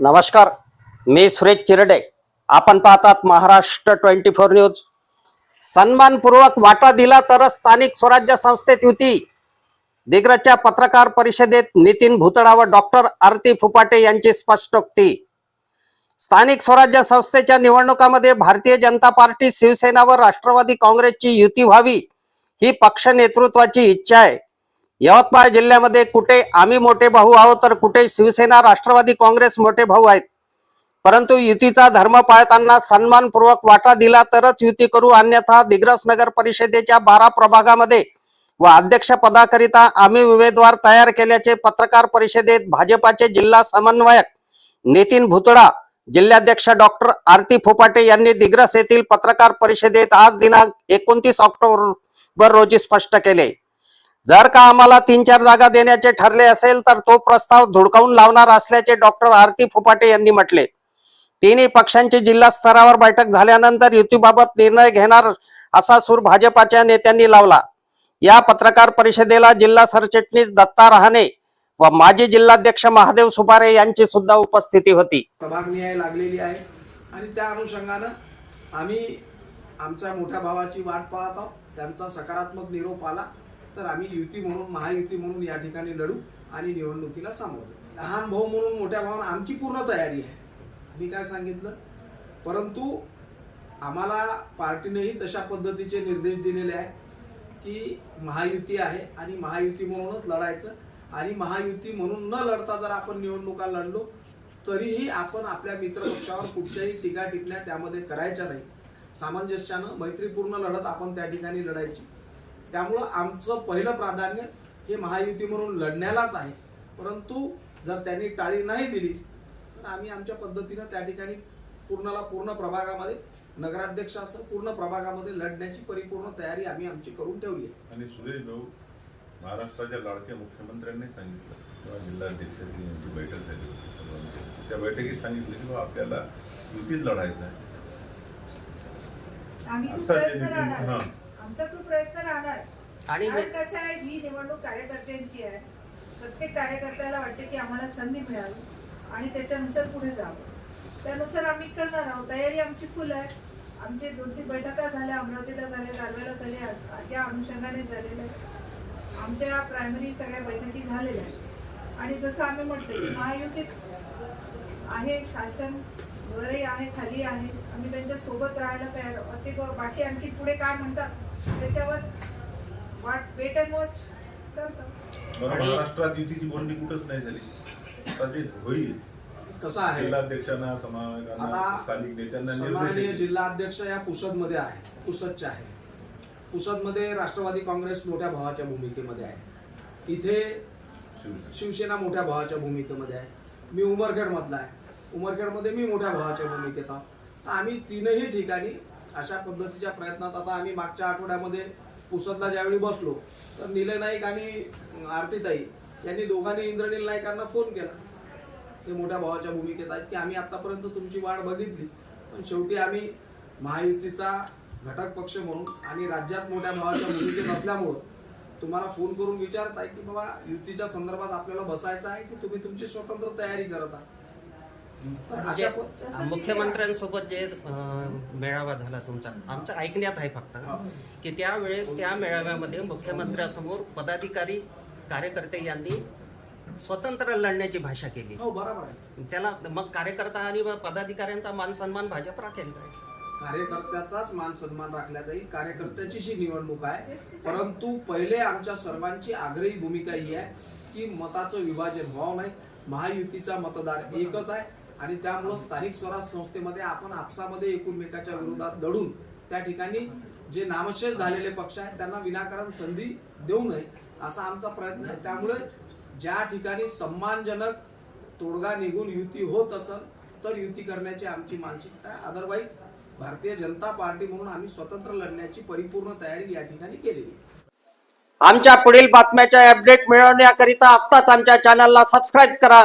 नमस्कार मी सुरेश चिरडे. आपण पाहतात महाराष्ट्र ट्वेंटी फोर न्यूज. सन्मानपूर्वक वाटा दिला तरच स्थानिक स्वराज्य संस्थेत युती. दिग्रजच्या पत्रकार परिषदेत नितीन भुतडा व डॉक्टर आरती फुपाटे यांची स्पष्टोक्ती. स्थानिक स्वराज्य संस्थेच्या निवडणुकामध्ये भारतीय जनता पार्टी शिवसेना व राष्ट्रवादी काँग्रेसची युती व्हावी ही पक्ष नेतृत्वाची इच्छा आहे. यवतमाळ जिल्ह्यामध्ये कुठे आम्ही मोठे भाऊ आहोत तर कुठे शिवसेना राष्ट्रवादी काँग्रेस मोठे भाऊ आहेत. परंतु युतीचा धर्म पाळताना सन्मानपूर्वक वाटा दिला तरच युती करू अन्यथा दिग्रस नगर परिषदेच्या बारा प्रभागामध्ये व अध्यक्ष पदाकरिता आम्ही उमेदवार तयार केल्याचे पत्रकार परिषदेत भाजपाचे जिल्हा समन्वयक नितीन भुतडा जिल्हाध्यक्ष डॉक्टर आरती फोपाटे यांनी दिग्रस येथील पत्रकार परिषदेत आज दिनांक एकोणतीस ऑक्टोबर रोजी स्पष्ट केले. जर का आम्हाला तीन चार जागा देण्याचे ठरले असेल तर तो प्रस्ताव धुडकावून लावणार असल्याचे डॉक्टर आरती फुपाटे यांनी म्हटले. तिन्ही पक्षांची जिल्हा स्तरावर बैठक झाल्यानंतर युतीबाबत निर्णय घेणार असा सूर भाजपाच्या नेत्यांनी लावला. या पत्रकार परिषदेला जिल्हा सरचिटणीस दत्ता रहाणे व माजी जिल्हाध्यक्ष महादेव सुपारे यांची सुद्धा उपस्थिती होती. लागलेली आहे. आणि त्या अनुषंगानं आम्ही आमच्या मोठ्या भावाची वाट पाहत आहोत. त्यांचा सकारात्मक निरोप आला. तर आम्ही युती म्हणून महायुती म्हणून या ठिकाणी लढू आणि निवडणुकीला सामोरं लहान भाऊ म्हणून मोठ्या भावानं आमची पूर्ण तयारी आहे. मी काय सांगितलं? परंतु आम्हाला पार्टीनेही तशा पद्धतीचे निर्देश दिलेले आहे की महायुती आहे आणि महायुती म्हणूनच लढायचं. आणि महायुती म्हणून न लढता जर आपण निवडणुका लढलो तरीही आपण आपल्या मित्रपक्षावर कुठच्याही टीका टिपण्या त्यामध्ये करायच्या नाही. सामंजस्यानं मैत्रीपूर्ण लढत आपण त्या ठिकाणी लढायची. त्यामुळं आमचं पहिलं प्राधान्य हे महायुती म्हणून लढण्यालाच आहे. परंतु जर त्यांनी टाळी नाही दिली तर आम्ही आमच्या पद्धतीनं त्या ठिकाणी पूर्णला पूर्ण प्रभागामध्ये नगराध्यक्ष असं पूर्ण प्रभागामध्ये लढण्याची परिपूर्ण तयारी आम्ही आमची करून ठेवली आहे. आणि सुरेश भाऊ महाराष्ट्राच्या लाडक्या मुख्यमंत्र्यांनी सांगितलं तेव्हा जिल्हाध्यक्षाची यांची बैठक झाली. त्या बैठकीत सांगितलं की आपल्याला युतीत लढायचं आहे. आमचा तो प्रयत्न राहणार. आणि कारण कसं आहे ही निवडणूक कार्यकर्त्यांची आहे. प्रत्येक कार्यकर्त्याला वाटते की आम्हाला संधी मिळावी आणि त्याच्यानुसार पुढे जावं. त्यानुसार आम्ही करणार आहोत. तयारी आमची फुल आहे. आमचे दोन तीन बैठका झाल्या अमरावतीला झाल्या दारव्याला झाल्या या अनुषंगाने झालेल्या. आमच्या प्रायमरी सगळ्या बैठकी झालेल्या आहेत. आणि जसं आम्ही म्हटलं की महायुतीत आहे शासन वरही आहे खाली आहे. आम्ही त्यांच्यासोबत राहायला तयार ते बाकी आणखी पुढे काय म्हणतात? त्याच्यावर वाट वेट अँड वॉच आणि- महाराष्ट्रात युतीची बोलणी कुठंच नाही झाली. होईल. कसं आहे? जिल्हाध्यक्षांना आता स्थानिक नेत्यांना निर्देश. जिल्हाध्यक्ष या पुसदमध्ये आहे. पुसदचे आहे. पुसदमध्ये राष्ट्रवादी काँग्रेस मोठ्या भावाच्या भूमिकेमध्ये आहे. इथे शिवसेना. मोठ्या भावाच्या भूमिकेमध्ये आहे. मी उमरखेड मधला आहे. उमरखेडमध्ये मी मोठ्या भावाच्या भूमिकेत आहोत तर आम्ही तीनही ठिकाणी अशा पद्धतीच्या प्रयत्नात आता आम्ही मागच्या आठवड्यामध्ये पुसदला ज्यावेळी बसलो तर निलय नाईक आणि आरतीताई यांनी दोघांनी इंद्रनील नाईकांना फोन केला. ते मोठ्या भावाच्या भूमिकेत आहेत की आम्ही आतापर्यंत तुमची वाढ बघितली पण शेवटी आम्ही महायुतीचा घटक पक्ष म्हणून आणि राज्यात मोठ्या भावाच्या भूमिकेत असल्यामुळं तुम्हाला फोन करून विचारत आहे की बाबा युतीच्या संदर्भात आपल्याला बसायचं आहे की तुम्ही तुमची स्वतंत्र तयारी करत आहात? म्हणजे मुख्यमंत्र्यांसोबत जे मेळावा झाला तुमचा आमचं ऐकण्यात आहे फक्त. की त्यावेळेस त्या मेळाव्यामध्ये मुख्यमंत्र्यासमोर पदाधिकारी कार्यकर्ते यांनी स्वतंत्र लढण्याची भाषा केली. हो बरोबर आहे. त्याला मग कार्यकर्ता आणि पदाधिकाऱ्यांचा मान सन्मान भाजप राखेल काय? कार्यकर्त्याचाच मान सन्मान राखला जाईल. कार्यकर्त्याची ही निवडणूक आहे. परंतु पहिले आमच्या सर्वांची आग्रही भूमिका ही आहे की मताचं विभाजन व्हावं नाही. महायुतीचा मतदार एकच आहे. आणि त्यामुळं स्थानिक स्वराज संस्थेमध्ये आपण आपसामध्ये एकूणमेकाच्या विरोधात लढून त्या ठिकाणी जे नामशेष झालेले पक्ष आहेत त्यांना विनाकारण संधी देऊ नये असा आमचा प्रयत्न आहे. त्यामुळे ज्या ठिकाणी सन्मानजनक तोडगा निघून युती होत असेल तर युती करण्याची आमची मानसिकता आहे. अदरवाईज भारतीय जनता पार्टी म्हणून आम्ही स्वतंत्र लढण्याची परिपूर्ण तयारी या ठिकाणी केलेली आहे. आमच्या पुढील बातम्याच्या अपडेट मिळवण्याकरिता आत्ताच आमच्या चॅनलला सबस्क्राईब करा.